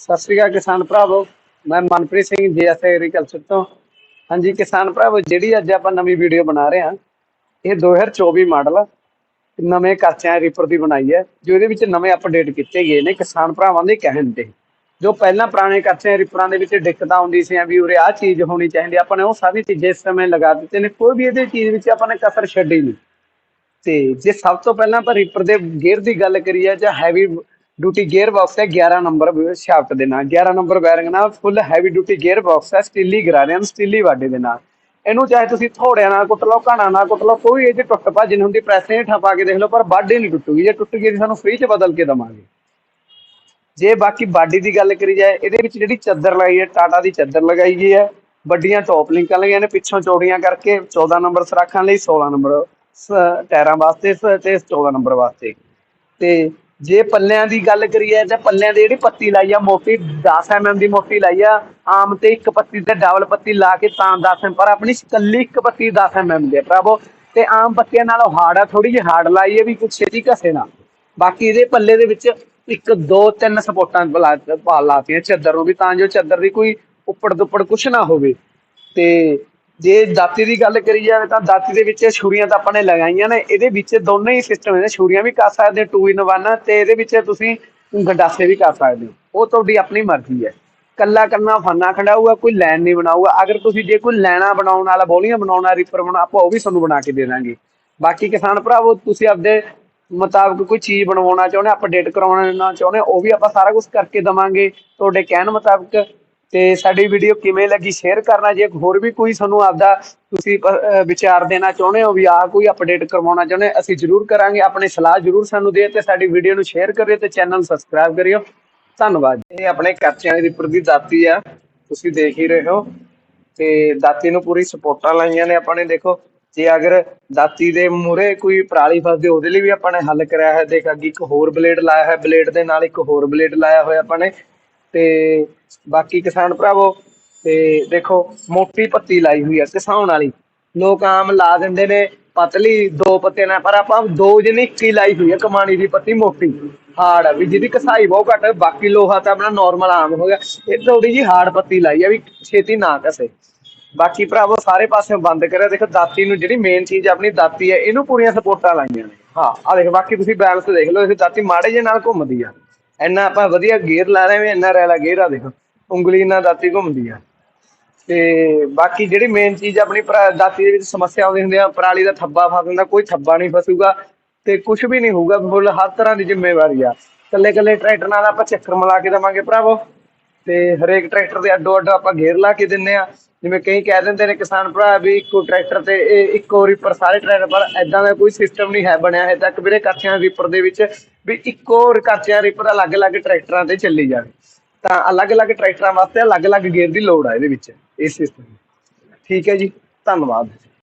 ਸਤਿ ਸ੍ਰੀ ਅਕਾਲ ਕਿਸਾਨ ਭਰਾਵੋ, ਮੈਂ ਮਨਪ੍ਰੀਤ ਸਿੰਘ ਜੀਐਸ ਐਗਰੀਕਲਚਰ ਤੋਂ। ਹਾਂਜੀ ਕਿਸਾਨ ਭਰਾਵੋ, ਜਿਹੜੀ ਅੱਜ ਆਪਾਂ ਨਵੀਂ ਵੀਡੀਓ ਬਣਾ ਰਹੇ ਹਾਂ, ਇਹ 2024 ਮਾਡਲ ਨਵੇਂ ਕਰਚਿਆਂ ਰੀਪਰ ਦੀ ਬਣਾਈ ਹੈ, ਜੋ ਇਹਦੇ ਵਿੱਚ ਨਵੇਂ ਅਪਡੇਟ ਕੀਤੇ ਗਏ ਨੇ, ਕਿਸਾਨ ਭਰਾਵਾਂ ਦੇ ਕਹਿਣ ਤੇ। ਜੋ ਪਹਿਲਾਂ ਪੁਰਾਣੇ ਕਰਚਿਆਂ ਰੀਪਰਾਂ ਦੇ ਵਿੱਚ ਦਿੱਕਤਾਂ ਆਉਂਦੀ ਸੀ, ਵੀ ਉਰੇ ਆਹ ਚੀਜ਼ ਹੋਣੀ ਚਾਹੀਦੀ, ਆਪਾਂ ਨੇ ਉਹ ਸਾਰੀ ਚੀਜ਼ਾਂ ਇਸ ਸਮੇਂ ਲਗਾ ਦਿੱਤੇ ਨੇ, ਕੋਈ ਵੀ ਇਹਦੇ ਚੀਜ਼ ਵਿੱਚ ਆਪਾਂ ਨੇ ਕਸਰ ਛੱਡੀ ਨਹੀਂ। ਤੇ ਜੇ ਸਭ ਤੋਂ ਪਹਿਲਾਂ ਆਪਾਂ ਰੀਪਰ ਦੇ ਗੇਅਰ ਦੀ ਗੱਲ ਕਰੀਏ ਜਾਂ ਹੈਵੀ ਡਿਊਟੀ ਗੇਅਰ ਬਾਕਸ ਹੈ 11 ਨੰਬਰ ਸ਼ਾਫਟ ਦੇ ਨਾਲ। 11 ਨੰਬਰ ਬੈਰਿੰਗ ਨਾਲ full heavy duty gear box ਹੈ, ਸਟੀਲੀ ਗਰਾਰਿਆਂ ਸਟੀਲੀ ਵਾਡੇ ਦੇ ਨਾਲ। ਇਹਨੂੰ ਚਾਹੇ ਤੁਸੀਂ ਥੋੜਿਆਂ ਨਾਲ ਕੁੱਟ ਲਓ, ਘਾਣਾ ਨਾਲ ਕੁੱਟ ਲਓ, ਕੋਈ ਇਹ 'ਚ ਟੁੱਟ ਭੱਜ ਨਹੀਂ ਹੁੰਦੀ ਪ੍ਰੈਸ ਹੇਠਾਂ ਪਾ ਕੇ ਦੇਖ ਲਓ, ਪਰ ਬਾਡੀ ਨਹੀਂ ਟੁੱਟੂਗੀ। ਜੇ ਟੁੱਟ ਗਈ ਸਾਨੂੰ ਫ੍ਰੀ 'ਚ ਬਦਲ ਕੇ ਦਵਾਂਗੇ। ਜੇ ਬਾਕੀ ਬਾਡੀ ਦੀ ਗੱਲ ਕਰੀ ਜਾਏ, ਇਹਦੇ ਵਿੱਚ ਜਿਹੜੀ ਚੱਦਰ ਲਗਾਈ ਹੈ, ਟਾਟਾ ਦੀ ਚੱਦਰ ਲਗਾਈ ਗਈ ਹੈ। ਵੱਡੀਆਂ ਟੌਪ ਲਿੰਕਾਂ ਲਗਾਈਆਂ ਨੇ, ਪਿੱਛੋਂ ਚੌੜੀਆਂ ਕਰਕੇ 14 ਨੰਬਰ ਸਰਾਖਾਂ ਲਈ 16 ਨੰਬਰ ਸ- ਟਾਇਰਾਂ ਵਾਸਤੇ ਸ- ਤੇ 14 ਨੰਬਰ ਵਾਸਤੇ। ਤੇ ਜੇ ਪੱਲਿਆਂ ਦੀ ਗੱਲ ਕਰੀਏ ਤਾਂ ਪੱਲਿਆਂ ਦੀ ਜਿਹੜੀ ਪੱਤੀ ਲਾਈ ਆ ਮੋਟੀ 10 ਐਮਐਮ ਦੀ ਮੋਟੀ ਲਾਈ ਆ, ਆਮ ਤੇ ਇੱਕ ਪੱਤੀ ਤੇ ਡਬਲ ਪੱਤੀ ਲਾ ਕੇ ਤਾਂ 10 ਐਮ ਪਰ ਆਪਣੀ ਇਕੱਲੀ ਇੱਕ ਪੱਤੀ 10 ਐਮਐਮ ਦੀ ਹੈ ਭਰਾਵੋ। ਤੇ ਆਮ ਪੱਤੀਆਂ ਨਾਲੋਂ ਹਾਰਡ ਆ ਥੋੜੀ ਜਿਹੀ ਹਾਰਡ ਲਾਈ ਹੈ ਵੀ ਕੁਛ ਛੇਤੀ ਘਸੇ ਨਾ। ਬਾਕੀ ਇਹਦੇ ਪੱਲੇ ਦੇ ਵਿੱਚ ਇੱਕ, ਦੋ, ਤਿੰਨ ਸਪੋਰਟਾਂ ਪਾ ਲਾਤੀਆਂ, ਚੱਦਰ ਨੂੰ ਵੀ, ਤਾਂ ਜੋ ਚੱਦਰ ਦੀ ਕੋਈ ਉੱਪੜ ਦੁੱਪੜ ਕੁਛ ਨਾ ਹੋਵੇ। ਤੇ ਜੇ ਦਾਤੀ ਦੀ ਗੱਲ ਕਰੀ ਜਾਵੇ ਤਾਂ ਦਾਤੀ ਦੇ ਵਿੱਚ ਛੁਰੀਆਂ ਤਾਂ ਆਪਾਂ ਨੇ ਲਗਾਈਆਂ ਨੇ, ਇਹਦੇ ਵਿੱਚ ਦੋਨੇ ਹੀ ਸਿਸਟਮ ਨੇ, ਛੁਰੀਆਂ ਵੀ ਕਰ ਸਕਦੇ 2 ਇਨ 1 ਤੇ ਇਹਦੇ ਵਿੱਚ ਤੁਸੀਂ ਗੰਡਾਸੇ ਵੀ ਕਰ ਸਕਦੇ ਹੋ। ਉਹ ਤੁਹਾਡੀ ਆਪਣੀ ਮਰਜ਼ੀ ਹੈ। ਕੱਲਾ ਕੱਲਾ ਫਾਨਾ ਖੜਾਊਗਾ ਕੋਈ ਲਾਈਨ ਨਹੀਂ ਬਣਾਊਗਾ। ਅਗਰ ਤੁਸੀਂ ਜੇ ਕੋਈ ਲੈਣਾ ਬਣਾਉਣ ਵਾਲਾ, ਬੋਲੀਆਂ ਬਣਾਉਣ ਵਾਲਾ ਰੀਪਰ ਬਣਾ ਆਪਾਂ ਉਹ ਵੀ ਤੁਹਾਨੂੰ ਬਣਾ ਕੇ ਦੇ ਦਾਂਗੇ। ਬਾਕੀ ਕਿਸਾਨ ਭਰਾਵੋ, ਤੁਸੀਂ ਆਪਦੇ ਮੁਤਾਬਕ ਕੋਈ ਚੀਜ਼ ਬਣਵਾਉਣਾ ਚਾਹੁੰਦੇ ਅਪਡੇਟ ਕਰਾਉਣਾ ਚਾਹੁੰਦੇ, ਉਹ ਵੀ ਆਪਾਂ ਸਾਰਾ ਕੁਝ ਕਰਕੇ ਦਵਾਂਗੇ। ਤੁਹਾਡੇ ਕਹਿਣ ਮੁਤਾਬਕ ਤੇ ਸਾਡੀ ਵੀਡੀਓ ਕਿਵੇਂ ਲੱਗੀ ਸ਼ੇਅਰ ਕਰਨਾ, ਜੇ ਹੋਰ ਵੀ ਕੋਈ ਤੁਹਾਨੂੰ ਆਪਦਾ ਤੁਸੀਂ ਵਿਚਾਰ ਦੇਣਾ ਚਾਹੁੰਦੇ ਹੋ, ਵੀ ਆਹ ਕੋਈ ਅਪਡੇਟ ਕਰਵਾਉਣਾ ਚਾਹੁੰਦੇ ਅਸੀਂ ਜ਼ਰੂਰ ਕਰਾਂਗੇ, ਆਪਣੇ ਸਲਾਹ ਜ਼ਰੂਰ ਸਾਨੂੰ ਦਿਓ ਤੇ ਸਾਡੀ ਵੀਡੀਓ ਨੂੰ ਸ਼ੇਅਰ ਕਰਿਓ ਤੇ ਚੈਨਲ ਸਬਸਕ੍ਰਾਈਬ ਕਰਿਓ। ਧੰਨਵਾਦ। ਇਹ ਆਪਣੇ ਕਰਚਿਆਂ ਦੀ ਪ੍ਰਤੀ ਦਾਤੀ ਆ, ਤੁਸੀਂ ਦੇਖ ਹੀ ਰਹੇ ਹੋ। ਤੇ ਦਾਤੀ ਨੂੰ ਪੂਰੀ ਸਪੋਰਟਾਂ ਲਾਈਆਂ ਨੇ ਆਪਾਂ ਨੇ, ਦੇਖੋ, ਜੇ ਅਗਰ ਦਾਤੀ ਦੇ ਮੂਰੇ ਕੋਈ ਪਰਾਲੀ ਫਸਦੀ, ਉਹਦੇ ਲਈ ਵੀ ਆਪਾਂ ਨੇ ਹੱਲ ਕਰਾਇਆ ਹੈ। ਦੇਖ, ਅੱਗੇ ਇੱਕ ਹੋਰ ਬਲੇਡ ਲਾਇਆ ਹੈ ਬਲੇਡ ਦੇ ਨਾਲ ਇੱਕ ਹੋਰ ਬਲੇਡ ਲਾਇਆ ਹੋਇਆ ਆਪਾਂ ਨੇ। ਤੇ ਬਾਕੀ ਕਿਸਾਨ ਭਰਾਵੋ, ਤੇ ਦੇਖੋ, ਮੋਟੀ ਪੱਤੀ ਲਾਈ ਹੋਈ ਹੈ ਕਿਸਾਨ ਵਾਲੀ। ਲੋਕ ਆਮ ਲਾ ਦਿੰਦੇ ਨੇ, ਪਤਲੀ ਦੋ ਪੱਤੇ ਨਾਲ, ਪਰ ਆਪਾਂ ਦੋ ਜਿਹਨੇ ਇੱਕੀ ਲਾਈ ਹੋਈ ਹੈ ਕਮਾਣੀ ਦੀ ਪੱਤੀ ਮੋਟੀ। ਹਾਰਡ ਵੀ ਜਿਹਦੀ ਕਸਾਈ ਬਹੁਤ ਘੱਟ ਹੈ ਬਾਕੀ ਲੋਹਾ ਤਾਂ ਆਪਣਾ ਨਾਰਮਲ ਆਮ ਹੋ ਗਿਆ। ਇਹ ਥੋੜੀ ਜੀ ਹਾਰਡ ਪੱਤੀ ਲਾਈ ਆ ਵੀ ਛੇਤੀ ਨਾ ਘਸੇ ਬਾਕੀ ਭਰਾਵੋ, ਸਾਰੇ ਪਾਸੇ ਬੰਦ ਕਰਿਆ। ਦੇਖੋ, ਦਾਤੀ ਨੂੰ ਜਿਹੜੀ ਮੇਨ ਚੀਜ਼ ਆਪਣੀ ਦਾਤੀ ਹੈ ਇਹਨੂੰ ਪੂਰੀਆਂ ਸਪੋਰਟਾਂ ਲਾਈਆਂ ਨੇ। ਹਾਂ ਆ ਦੇਖ, ਬਾਕੀ ਤੁਸੀਂ ਬੈਲੈਂਸ ਦੇਖ ਲਓ, ਇਹ ਦਾਤੀ ਮਾੜੇ ਜੇ ਨਾਲ ਘੁੰਮਦੀ ਆ। ਇੰਨਾ ਆਪਾਂ ਵਧੀਆ ਗੇਅਰ ਲਾ ਰਹੇ ਹਾਂ, ਇੰਨਾ ਰੈਲਾ ਗੇਅਰ ਆ ਦੇਖੋ, ਉਂਗਲੀ ਨਾਲ ਦਾਤੀ ਘੁੰਮਦੀ ਆ। ਤੇ ਬਾਕੀ ਜਿਹੜੀ ਮੇਨ ਚੀਜ਼ ਆਪਣੀ ਦਾਤੀ ਦੇ ਵਿੱਚ ਸਮੱਸਿਆ ਆਉਂਦੀ ਹੁੰਦੀ ਆ, ਪਰਾਲੀ ਦਾ ਥੱਬਾ ਫਸ ਜਾਂਦਾ, ਕੋਈ ਥੱਬਾ ਨਹੀਂ ਫਸੂਗਾ ਤੇ ਕੁਝ ਵੀ ਨਹੀਂ ਹੋਊਗਾ, ਫੁੱਲ ਹਰ ਤਰ੍ਹਾਂ ਦੀ ਜ਼ਿੰਮੇਵਾਰੀ ਆ। ਕੱਲੇ ਕੱਲੇ ਟਰੈਕਟਰ ਨਾਲ ਆਪਾਂ ਚੱਕਰ ਮਿਲਾ ਕੇ ਦੇਵਾਂਗੇ ਭਰਾਵੋ। ਤੇ ਹਰੇਕ ਟਰੈਕਟਰ ਦੇ ਅੱਡੋ ਅੱਡ ਆਪਾਂ ਗੇਅਰ ਲਾ ਕੇ ਦਿੰਨੇ ਆ। ਜਿਵੇਂ ਕਈ ਕਹਿ ਦਿੰਦੇ ਨੇ ਕਿਸਾਨ ਭਰਾ ਵੀ ਇੱਕੋ ਟਰੈਕਟਰ ਤੇ ਇਹ ਇੱਕੋ ਰੀਪਰ ਸਾਰੇ ਟਰੈਕਟਰ, ਪਰ ਐਦਾਂ ਦਾ ਕੋਈ ਸਿਸਟਮ ਨਹੀਂ ਹੈ ਬਣਿਆ ਹੈ ਤੱਕ ਵੀਰੇ ਕਾਚਿਆਂ ਰੀਪਰ ਦੇ ਵਿੱਚ ਵੀ ਇੱਕੋ ਕਾਚਿਆਂ ਰੀਪਰ ਅਲੱਗ-ਅਲੱਗ ਟਰੈਕਟਰਾਂ ਤੇ ਚੱਲੀ ਜਾਵੇ। ਤਾਂ ਅਲੱਗ-ਅਲੱਗ ਟਰੈਕਟਰਾਂ ਵਾਸਤੇ ਅਲੱਗ-ਅਲੱਗ ਗੇਅਰ ਦੀ ਲੋੜ ਆ ਇਹਦੇ ਵਿੱਚ, ਇਸ ਸਿਸਟਮ ਠੀਕ ਹੈ ਜੀ, ਧੰਨਵਾਦ।